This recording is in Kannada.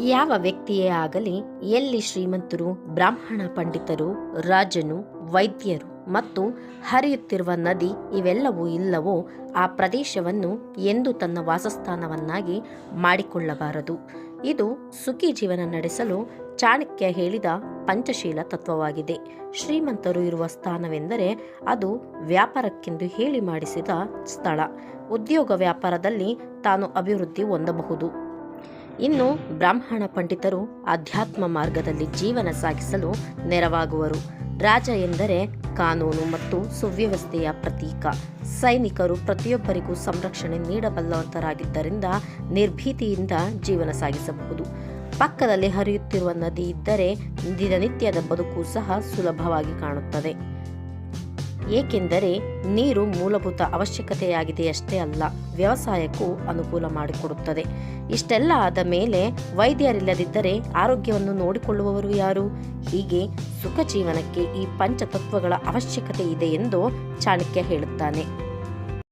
ಯಾವ ವ್ಯಕ್ತಿಯೇ ಆಗಲಿ ಎಲ್ಲಿ ಶ್ರೀಮಂತರು, ಬ್ರಾಹ್ಮಣ ಪಂಡಿತರು, ರಾಜನು, ವೈದ್ಯರು ಮತ್ತು ಹರಿಯುತ್ತಿರುವ ನದಿ ಇವೆಲ್ಲವೂ ಇಲ್ಲವೋ ಆ ಪ್ರದೇಶವನ್ನು ಎಂದು ತನ್ನ ವಾಸಸ್ಥಾನವನ್ನಾಗಿ ಮಾಡಿಕೊಳ್ಳಬಾರದು. ಇದು ಸುಖಿ ಜೀವನ ನಡೆಸಲು ಚಾಣಕ್ಯ ಹೇಳಿದ ಪಂಚಶೀಲ ತತ್ವವಾಗಿದೆ. ಶ್ರೀಮಂತರು ಇರುವ ಸ್ಥಾನವೆಂದರೆ ಅದು ವ್ಯಾಪಾರಕ್ಕೆಂದು ಹೇಳಿ ಮಾಡಿಸಿದ ಸ್ಥಳ. ಉದ್ಯೋಗ ವ್ಯಾಪಾರದಲ್ಲಿ ತಾನು ಅಭಿವೃದ್ಧಿ ಹೊಂದಬಹುದು. ಇನ್ನು ಬ್ರಾಹ್ಮಣ ಪಂಡಿತರು ಆಧ್ಯಾತ್ಮ ಮಾರ್ಗದಲ್ಲಿ ಜೀವನ ಸಾಗಿಸಲು ನೆರವಾಗುವರು. ರಾಜ ಎಂದರೆ ಕಾನೂನು ಮತ್ತು ಸುವ್ಯವಸ್ಥೆಯ ಪ್ರತೀಕ. ಸೈನಿಕರು ಪ್ರತಿಯೊಬ್ಬರಿಗೂ ಸಂರಕ್ಷಣೆ ನೀಡಬಲ್ಲವಂತರಾಗಿದ್ದರಿಂದ ನಿರ್ಭೀತಿಯಿಂದ ಜೀವನ ಸಾಗಿಸಬಹುದು. ಪಕ್ಕದಲ್ಲಿ ಹರಿಯುತ್ತಿರುವ ನದಿ ಇದ್ದರೆ ದಿನನಿತ್ಯದ ಬದುಕು ಸಹ ಸುಲಭವಾಗಿ ಕಾಣುತ್ತದೆ. ಏಕೆಂದರೆ ನೀರು ಮೂಲಭೂತ ಅವಶ್ಯಕತೆಯಾಗಿದೆಯಷ್ಟೇ ಅಲ್ಲ, ವ್ಯವಸಾಯಕ್ಕೂ ಅನುಕೂಲ ಮಾಡಿಕೊಡುತ್ತದೆ. ಇಷ್ಟೆಲ್ಲ ಆದ ಮೇಲೆ ವೈದ್ಯರಿಲ್ಲದಿದ್ದರೆ ಆರೋಗ್ಯವನ್ನು ನೋಡಿಕೊಳ್ಳುವವರು ಯಾರು? ಹೀಗೆ ಸುಖ ಜೀವನಕ್ಕೆ ಈ ಪಂಚತತ್ವಗಳ ಅವಶ್ಯಕತೆ ಇದೆ ಎಂದು ಚಾಣಕ್ಯ ಹೇಳುತ್ತಾನೆ.